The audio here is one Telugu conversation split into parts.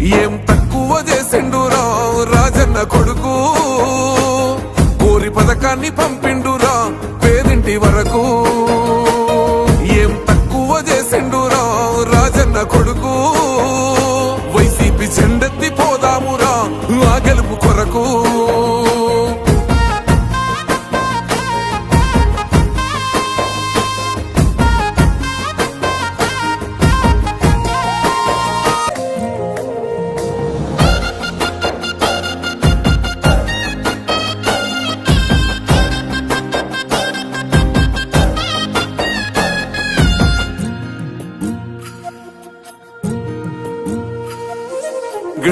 ఏం తక్కువ చేసిండురా రాజన్న కొడుకు? కోరి పథకాన్ని పంపిండురా పేదింటి వరకు. ఏం తక్కువ చేసిండురా రాజన్న కొడుకు? వైసీపీ చెండెత్తి పోదామురా ఆ గెలుపు కొరకు.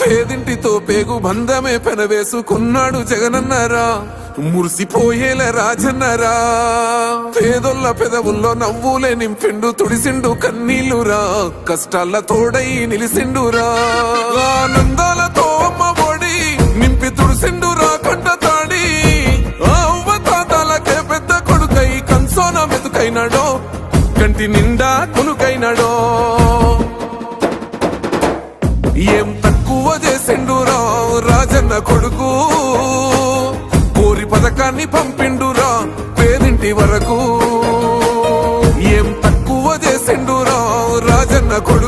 పేదింటితో పేగు బంధమే పెనవేసుకున్నాడు జగనన్నరా. మురిసిపోయేల రాజన్నరా. పేదొల్ల పెదవుల్లో నవ్వులే నింపిండు తుడిసిండు కన్నీళ్ళురా కష్టాల తోడై నిలిసిండురా. ఆనందాలతో అమ్మ ఒడి నింపి తుడిసిండురా కంట తాడి. ఆ అవ్వ తాతలకే పెద్ద కొడుకై కన్సోన మెతుకైనాడో. కంటి నిండా కొనుకైనాడో కొడుకు. కోరి పథకాన్ని పంపిండురా పేదింటి వరకు. ఏం తక్కువ చేసిండురా రాజన్న కొడుకు.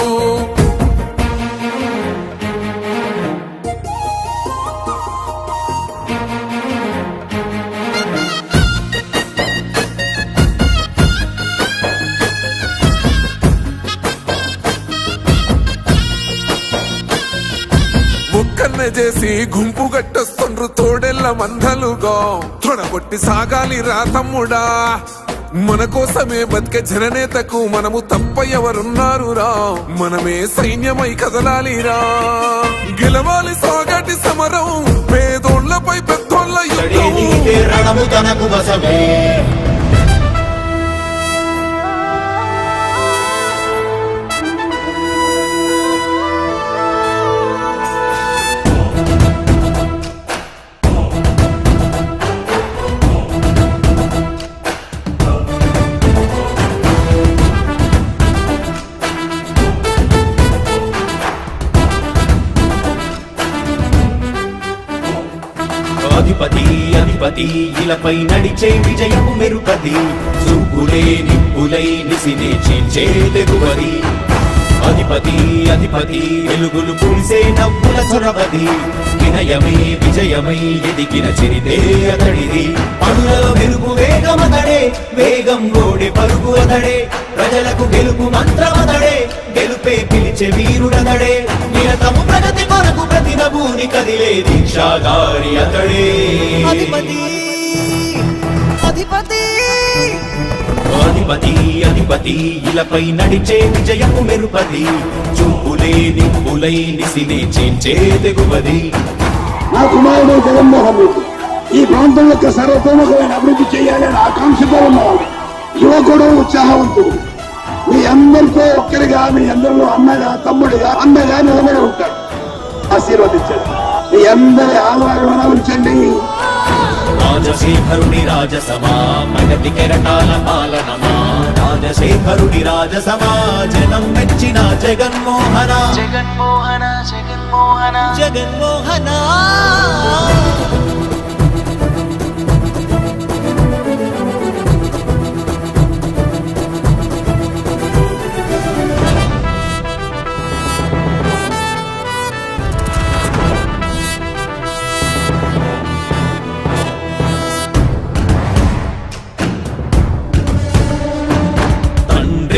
ఒక్కన్నే చేసి గుంపు గట్టొస్తుండ్రు తోడెల్ల మందలుగా. తొడగొట్టి సాగాలి రా తమ్ముడా. మన కోసమే బతికే జననేతకు మనము తప్ప ఎవరున్నారు రా మనమే సైన్యమై కదలాలిరా. గెలవాలి సాగటి సమరం పేదోళ్ళపై పెద్దోళ్ళ ఇతడే యుద్ధం అధిపతి ఇలపై నడిచే విజయము మెరుపతి చూపులే నిప్పులై నిసినే చీల్చే తెగువది. అధిపతి అధిపతి వెలుగులు పూసే నవ్వుల చొరవది. వినయమే విజయమై ఎదిగిన చరితే అతడిది. పనులలో వెలుగు వేగమతడే వేగం ఓడే పరుగు అతడే. ప్రజలకు గెలుపు మంత్రమ పిలిచే వీరుడతడే నిరతము ప్రగతి కొరకు ప్రతి నభూని కదిలే దీక్షాగారి అతడే. అధిపతి అధిపతి. అధిపతి అధిపతి ఇలపై నడిచే విజయము మెరుపది. చూపులే నిప్పులై నిసినే చేంచే తెగువది. నా కుమారుడు జగన్మోహన్ రెడ్డి ఈ ప్రాంతం యొక్క సర్వతోముఖమైన అభివృద్ధి చేయాలని ఆకాంక్షతో ఉన్నవాడు యువకుడు ఉత్సాహవంతుడు. మీ అందరితో ఒక్కరిగా మీ అందరిలో అన్నగా తమ్ముడిగా అన్నగా నిలబడి ఉంటాడు ఆశీర్వదించండి. మీ అందరి ఆదరణ ఉంచండి. రాజశేఖరుడి రాజసమా ప్రగతి కెరటాల పాలనమా? రాజశేఖరుడి రాజసమా జనం మెచ్చిన జగన్మోహన? జగన్మోహన జగన్మోహన? జగన్మోహన?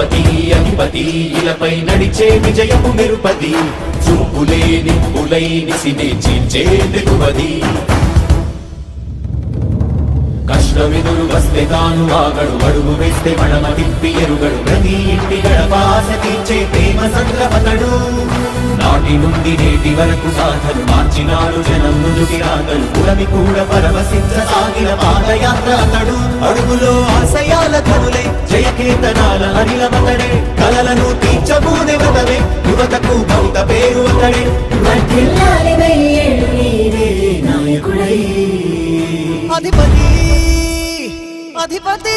అధిపతి అధిపతి ఇలపై నడిచే విజయము మెరుపది. చూపులే నిప్పులై నిసినే చీల్చే తెగువది కష్టమెదురు వస్తే తాను ఆగడు అడుగు వేస్తే మడమ తిప్పి ఎరుగడు. ప్రతి ఇంటి గడపాస తీర్చే ప్రేమ సంద్రపతడు నాటి నుండి నేటి వరకు సాధను మార్చినాడు జనం నుదుటి రాగలు పురమి కూడా పరవశించ సాగిన పాదయాత్ర అతడు. అడుగులో ఆశయాల కనులే జయకేతనాల అనిలమతడే. కలలను తీర్చబూనే వదవే యువతకు భౌత పేరు అతడే. అధిపతి అధిపతి.